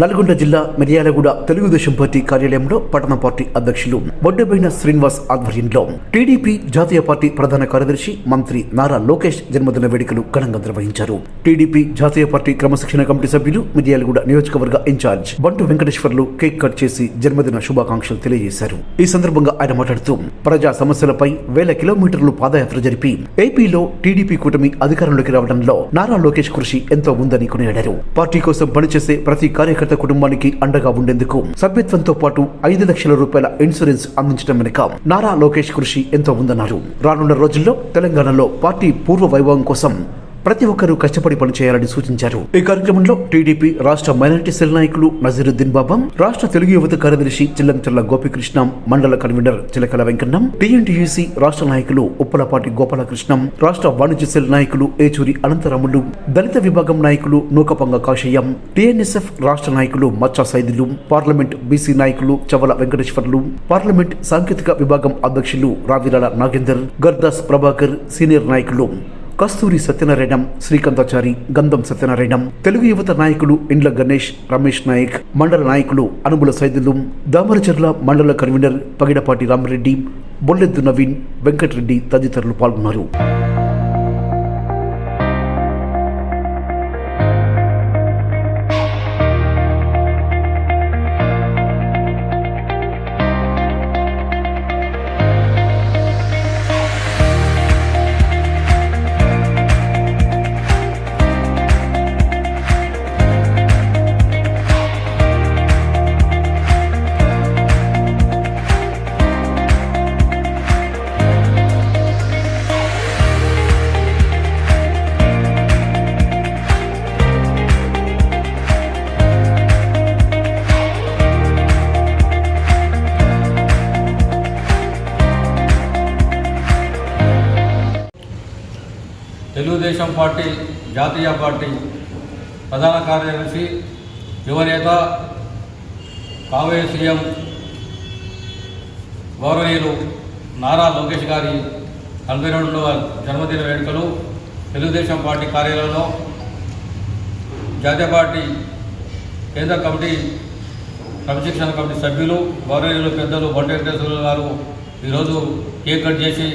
నల్గొండ జిల్లా మిర్యాలగూడ తెలుగుదేశం పార్టీ కార్యాలయంలో పట్టణ పార్టీ అధ్యక్షులు బొడ్డబైన శ్రీనివాస్ ఆధ్వర్యంలో టీడీపీ జాతీయ పార్టీ ప్రధాన కార్యదర్శి మంత్రి నారా లోకేష్ జన్మదిన వేడుకలు ఘనంగా నిర్వహించారు. టీడీపీ జాతీయ పార్టీ క్రమశిక్షణ కమిటీ సభ్యులు మిర్యాలగూడ నియోజకవర్గ ఇన్ఛార్జ్ బంటు వెంకటేశ్వర్లు కేక్ కట్ చేసి జన్మదిన శుభాకాంక్షలు తెలియజేశారు. ఈ సందర్భంగా ఆయన మాట్లాడుతూ ప్రజా సమస్యలపై వేల కిలోమీటర్లు పాదయాత్ర జరిపి ఏపీలో టీడీపీ కూటమి అధికారంలోకి రావడంలో నారా లోకేష్ కృషి ఎంతో ఉందని కొనియాడారు. పార్టీ కోసం పనిచేసే ప్రతి కార్యకర్త కుటుంబానికి అండగా ఉండేందుకు సభ్యత్వంతో పాటు ఐదు లక్షల రూపాయల ఇన్సూరెన్స్ అందించడం వెనుక నారా లోకేష్ కృషి ఎంతో ఉందన్నారు. రానున్న రోజుల్లో తెలంగాణలో పార్టీ పూర్వ వైభవం కోసం ప్రతి ఒక్కరూ కష్టపడి పనిచేయాలని సూచించారు. ఈ కార్యక్రమంలో టీడీపీ రాష్ట్ర మైనారిటీ సెల్ నాయకులు నజీరుద్దీన్ బాబం రాష్ట్ర తెలుగు యువత కార్యదర్శి చిల్లంచెల్ల గోపికృష్ణం మండల కన్వీనర్ చిలకల వెంకన్నం టీఎన్టీయూసీ రాష్ట్ర నాయకులు ఉప్పలపాటి గోపాలకృష్ణం రాష్ట్ర వాణిజ్య సెల్ నాయకులు ఏచూరి అనంతరాములు దళిత విభాగం నాయకులు నూకపంగ కాశయ్యం టీఎన్ఎస్ఎఫ్ రాష్ట్ర నాయకులు మచ్చా సైదులు పార్లమెంట్ బీసీ నాయకులు చవల వెంకటేశ్వర్లు పార్లమెంట్ సాంకేతిక విభాగం అధ్యక్షులు రావిరాల నాగేందర్ గర్దాస్ ప్రభాకర్ సీనియర్ నాయకులు కస్తూరి సత్యనారాయణం శ్రీకాంతాచారి గంధం సత్యనారాయణం తెలుగు యువత నాయకులు ఇండ్ల గణేష్ రమేష్ నాయక్ మండల నాయకులు అనుబుల సైదులు దామరచర్ల మండల కన్వీనర్ పగిడపాటి రామరెడ్డి బొల్లెద్దు నవీన్ వెంకటరెడ్డి తదితరులు పాల్గొన్నారు. తెలుగుదేశం పార్టీ జాతీయ పార్టీ ప్రధాన కార్యదర్శి యువనేత కావే సీఎం గౌరవనీయులు నారా లోకేష్ గారి నలభై రెండవ జన్మదిన వేడుకలు తెలుగుదేశం పార్టీ కార్యాలయంలో జాతీయ పార్టీ కేంద్ర కమిటీ క్రమశిక్షణ కమిటీ సభ్యులు గౌరవనీయులు పెద్దలు బండి వెంకటేశ్వర గారు ఈరోజు కేక్ కట్ చేసి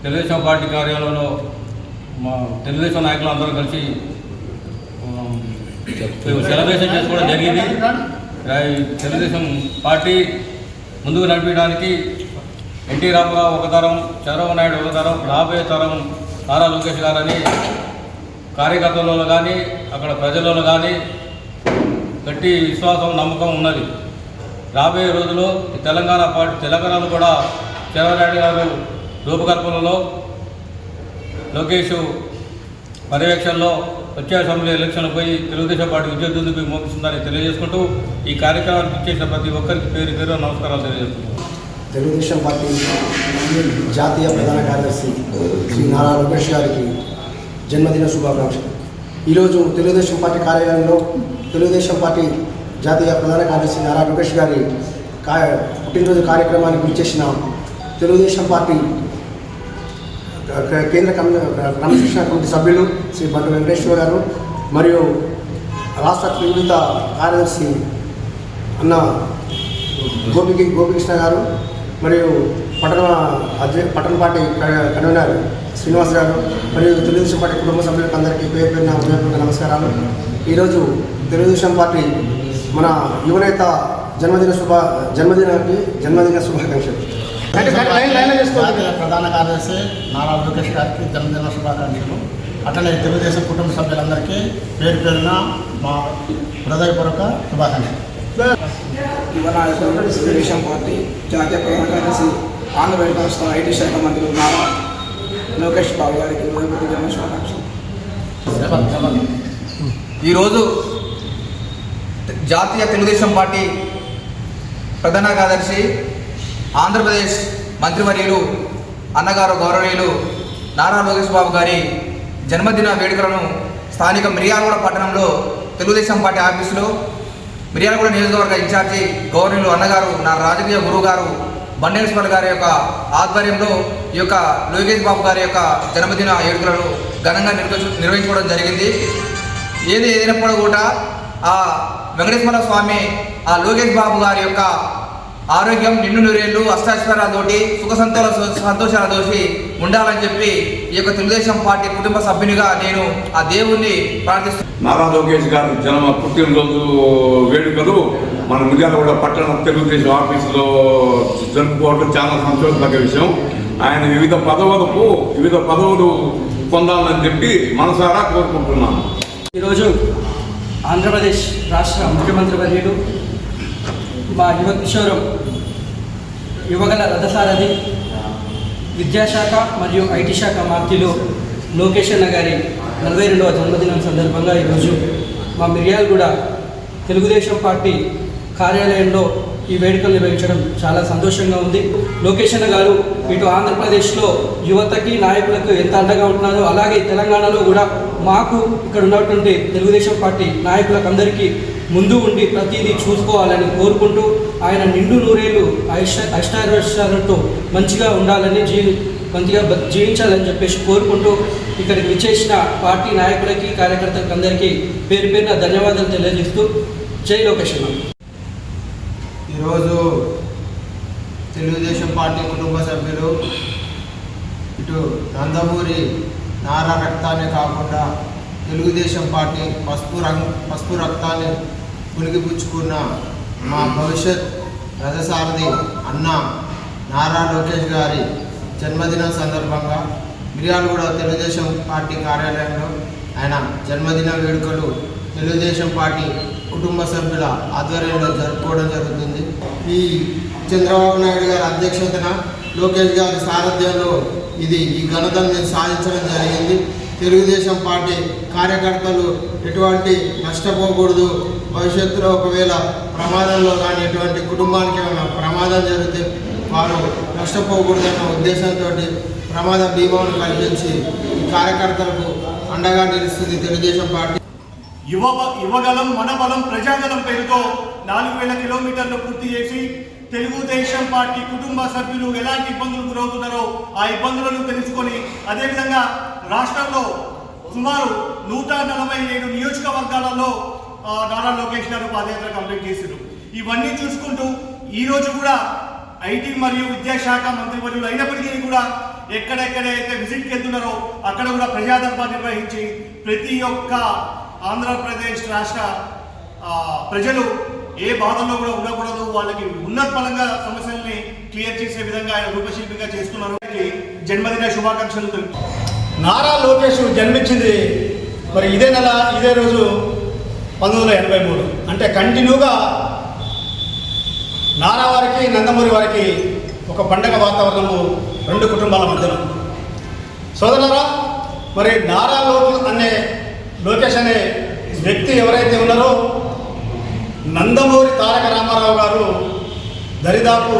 తెలుగుదేశం పార్టీ కార్యాలయంలో మా తెలుగుదేశం నాయకులు అందరూ కలిసి సెలబ్రేషన్ చేసుకోవడం జరిగింది. తెలుగుదేశం పార్టీ ముందుకు నడిపించడానికి ఎన్టీ రామారావు ఒక తరం చంద్రబాబు నాయుడు ఒక తరం రాబోయే తరం నారా లోకేష్ గారని కార్యకర్తలలో కానీ అక్కడ ప్రజలలో కానీ గట్టి విశ్వాసం నమ్మకం ఉన్నది. రాబోయే రోజుల్లో ఈ తెలంగాణ పార్టీ తెలంగాణలో కూడా చంద్రబాబు నాయుడు గారు రూపకల్పనలో లోకేష్ పర్యవేక్షణలో వచ్చే అసెంబ్లీ ఎలక్షన్లు పోయి తెలుగుదేశం పార్టీ విద్యుత్తుకు మోపిస్తుందని తెలియజేసుకుంటూ ఈ కార్యక్రమానికి ఇచ్చేసిన ప్రతి ఒక్కరికి పేరు పేరు నమస్కారాలు తెలియజేస్తున్నాను తెలుగుదేశం పార్టీ జాతీయ ప్రధాన కార్యదర్శి శ్రీ నారా లోకేష్ గారికి జన్మదిన శుభాకాంక్షలు. ఈరోజు తెలుగుదేశం పార్టీ కార్యాలయంలో తెలుగుదేశం పార్టీ జాతీయ ప్రధాన కార్యదర్శి నారా లోకేష్ గారి కా పుట్టినరోజు కార్యక్రమానికి విచ్చేసిన తెలుగుదేశం పార్టీ కేంద్ర క్రమశిక్షణ కమిటీ సభ్యులు శ్రీ బండ వెంకటేశ్వర గారు మరియు రాష్ట్ర త్రివృత కార్యదర్శి అన్న గోపికి గోపికృష్ణ గారు మరియు పట్టణ అధ్య పట్టణ పార్టీ కన్వీనర్ శ్రీనివాస్ గారు మరియు తెలుగుదేశం పార్టీ కుటుంబ సభ్యులకు అందరికీ పేరు పేరున హృదయపూర్వక నమస్కారాలు. ఈరోజు తెలుగుదేశం పార్టీ మన యువనేత జన్మదిన శుభ జన్మదినానికి జన్మదిన శుభాకాంక్షలు. జాతీయ ప్రధాన కార్యదర్శి నారా లోకేష్ గారికి జన్మదిన శుభాకాంక్షలు. అట్లనే తెలుగుదేశం కుటుంబ సభ్యులందరికీ పేరు పేరున మా హృదయపూర్వక శుభాకాంక్షలు. తెలుగుదేశం పార్టీ జాతీయ ప్రధాన కార్యదర్శి ఆంధ్రప్రదేశ్ రాష్ట్ర ఐటీ శాఖ మంత్రులు నారా లోకేష్ బాబు గారికి హృదయపూర్వక జన్మ శుభాకాంక్షలు. ఈరోజు జాతీయ తెలుగుదేశం పార్టీ ప్రధాన కార్యదర్శి ఆంధ్రప్రదేశ్ మంత్రివర్యులు అన్నగారు గౌరవనీయులు నారా లోకేష్ బాబు గారి జన్మదిన వేడుకలను స్థానిక మిర్యాలగూడ పట్టణంలో తెలుగుదేశం పార్టీ ఆఫీసులో మిర్యాలగూడ నియోజకవర్గ ఇన్ఛార్జి గౌరవీయులు అన్నగారు నా రాజకీయ గురువు గారు బండేశ్వర్ గారి యొక్క ఆధ్వర్యంలో ఈ యొక్క లోకేష్ బాబు గారి యొక్క జన్మదిన వేడుకలను ఘనంగా నిర్వహించు నిర్వహించుకోవడం జరిగింది. ఏది ఏదైనప్పుడు కూడా ఆ వెంకటేశ్వర స్వామి ఆ లోకేష్ బాబు గారి యొక్క ఆరోగ్యం నిండు నూరేళ్ళు అష్టాశ్వరాలతోటి సుఖ సంతోష సంతోషాలతోటి ఉండాలని చెప్పి ఈ యొక్క తెలుగుదేశం పార్టీ కుటుంబ సభ్యునిగా నేను ఆ దేవుణ్ణి ప్రార్థిస్తున్నాను నారా లోకేష్ గారి జన్మ పుట్టినరోజు వేడుకలు మన మిర్యాలగూడ పట్టణ తెలుగుదేశం ఆఫీసులో జరుపుకోవడం చాలా సంతోషదగ్గ విషయం. ఆయన వివిధ పదవులకు వివిధ పదవులు పొందాలని చెప్పి మనసారా కోరుకుంటున్నాను. ఈరోజు ఆంధ్రప్రదేశ్ రాష్ట్ర ముఖ్యమంత్రి వర్యులు మా యువ కిషోరం యువగల రథసారథి విద్యాశాఖ మరియు ఐటీ శాఖ మార్తిలో లోకేష్ అన్న గారి నలభై రెండవ జన్మదినం సందర్భంగా ఈరోజు మా మిర్యాలగూడ తెలుగుదేశం పార్టీ కార్యాలయంలో ఈ వేడుకలు నిర్వహించడం చాలా సంతోషంగా ఉంది. లోకేష్ అన్న గారు ఇటు ఆంధ్రప్రదేశ్లో యువతకి నాయకులకు ఎంత అండగా ఉంటున్నారో అలాగే తెలంగాణలో కూడా మాకు ఇక్కడ ఉన్నటువంటి తెలుగుదేశం పార్టీ నాయకులకు అందరికీ ముందు ఉండి ప్రతిదీ చూసుకోవాలని కోరుకుంటూ ఆయన నిండు నూరేళ్ళు అష్ట అష్టారోషాలతో మంచిగా ఉండాలని జీవి మంచిగా జీవించాలని చెప్పేసి కోరుకుంటూ ఇక్కడికి విచ్చేసిన పార్టీ నాయకులకి కార్యకర్తలకు అందరికీ పేరు పేరున ధన్యవాదాలు తెలియజేస్తూ జై లోకేష్ ఈరోజు తెలుగుదేశం పార్టీ కుటుంబ సభ్యులు ఇటు నందమూరి నారా రక్తాన్ని కాకుండా తెలుగుదేశం పార్టీ పసుపు రంగ్ పసుపు రక్తాన్ని పులిగిపుచ్చుకున్న మా భవిష్యత్ రథసారథి అన్న నారా లోకేష్ గారి జన్మదినం సందర్భంగా మిర్యాలగూడ తెలుగుదేశం పార్టీ కార్యాలయంలో ఆయన జన్మదిన వేడుకలు తెలుగుదేశం పార్టీ కుటుంబ సభ్యుల ఆధ్వర్యంలో జరుపుకోవడం జరుగుతుంది. ఈ చంద్రబాబు నాయుడు గారి అధ్యక్షతన లోకేష్ గారి సారథ్యంలో ఇది ఈ ఘనతను సాధించడం జరిగింది. తెలుగుదేశం పార్టీ కార్యకర్తలు ఎటువంటి నష్టపోకూడదు. భవిష్యత్తులో ఒకవేళ ప్రమాదంలో కానీ ఎటువంటి కుటుంబానికి ఏమైనా ప్రమాదం జరిగితే వారు నష్టపోకూడదన్న ఉద్దేశంతో ప్రమాద బీమాను కల్పించి కార్యకర్తలకు అండగా నిలుస్తుంది తెలుగుదేశం పార్టీ. యువ యువగలం మనబలం ప్రజాగలం పేరుతో నాలుగు వేల కిలోమీటర్లు పూర్తి చేసి తెలుగుదేశం పార్టీ కుటుంబ సభ్యులు ఎలాంటి ఇబ్బందులు గురవుతున్నారో ఆ ఇబ్బందులను తెలుసుకొని అదేవిధంగా రాష్ట్రంలో సుమారు నూట నలభై ఏడు నియోజకవర్గాలలో నారా లోకేష్ గారు పాదయాత్ర కంప్లీట్ చేశారు ఇవన్నీ చూసుకుంటూ ఈ రోజు కూడా ఐటీ మరియు విద్యాశాఖ మంత్రివర్యులు అయినప్పటికీ కూడా ఎక్కడెక్కడైతే విజిట్కి వెళ్తున్నారో అక్కడ కూడా ప్రజాదర్బార్ నిర్వహించి ప్రతి ఒక్క ఆంధ్రప్రదేశ్ రాష్ట్ర ప్రజలు ఏ బాధల్లో కూడా ఉండకూడదు. వాళ్ళకి ఉన్నతపరంగా సమస్యల్ని క్లియర్ చేసే విధంగా ఆయన రూపశిల్పిగా చేస్తున్నారు. జన్మదిన శుభాకాంక్షలు నారా లోకేష్ జన్మించింది మరి ఇదే నెల ఇదే రోజు పంతొమ్మిది వందల ఎనభై మూడు. అంటే కంటిన్యూగా నారా వారికి నందమూరి వారికి ఒక పండగ వాతావరణము రెండు కుటుంబాల మధ్యన. సోదరులరా మరి నారా లోకు అనే లోకేష్ అనే వ్యక్తి ఎవరైతే ఉన్నారో నందమూరి తారక రామారావు గారు దరిదాపు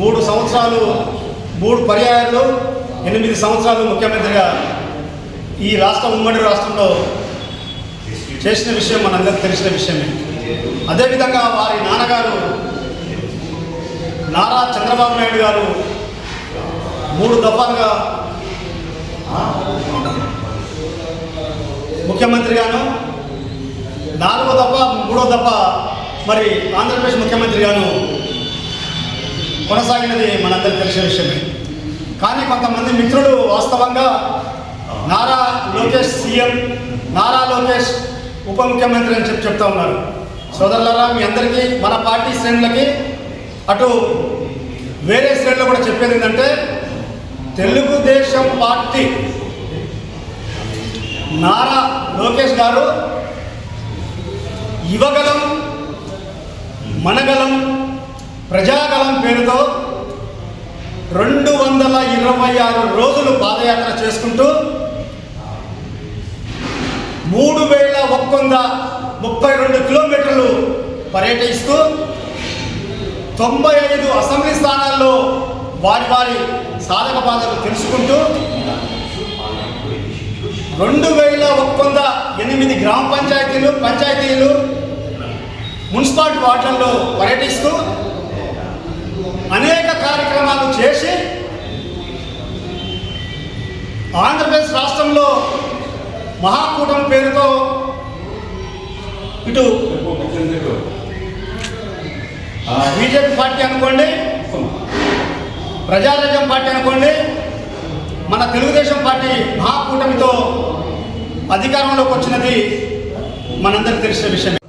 మూడు సంవత్సరాలు మూడు పర్యాయాలు ఎనిమిది సంవత్సరాలు ముఖ్యమంత్రిగా ఈ రాష్ట్రం ఉమ్మడి రాష్ట్రంలో చేసిన విషయం మనందరికి తెలిసిన విషయమే. అదేవిధంగా వారి నాన్నగారు నారా చంద్రబాబు నాయుడు గారు మూడు దఫాలుగా ముఖ్యమంత్రిగాను నాలుగో దఫ మూడో దఫ మరి ఆంధ్రప్రదేశ్ ముఖ్యమంత్రిగాను కొనసాగినది మనందరికి తెలిసిన విషయమే. కానీ కొంతమంది మిత్రులు వాస్తవంగా నారా లోకేష్ సీఎం నారా లోకేష్ ఉప ముఖ్యమంత్రి అని చెప్పి చెప్తా ఉన్నారు. సోదరులరా మీ అందరికీ మన పార్టీ శ్రేణులకి అటు వేరే శ్రేణులు కూడా చెప్పేది ఏంటంటే తెలుగుదేశం పార్టీ. నారా లోకేష్ గారు యువగలం మనగలం ప్రజాగలం పేరుతో రెండు వందల ఇరవై ఆరు రోజులు పాదయాత్ర చేసుకుంటూ మూడు వేల ఒక్క వంద ముప్పై రెండు కిలోమీటర్లు పర్యటిస్తూ తొంభై ఐదు అసెంబ్లీ స్థానాల్లో వారి వారి సాధక బాధలు తెలుసుకుంటూ రెండు వేల ఒక్క వంద ఎనిమిది గ్రామ పంచాయతీలు పంచాయతీలు మున్సిపాలిటీ వార్డులలో పర్యటిస్తూ అనేక కార్యక్రమాలు చేసి ఆంధ్రప్రదేశ్ రాష్ట్రంలో మహాకూటమి పేరుతో ఇటు బీజేపీ పార్టీ అనుకోండి ప్రజారాజ్యం పార్టీ అనుకోండి మన తెలుగుదేశం పార్టీ మహాకూటమితో అధికారంలోకి వచ్చినది మనందరికి తెలిసిన విషయం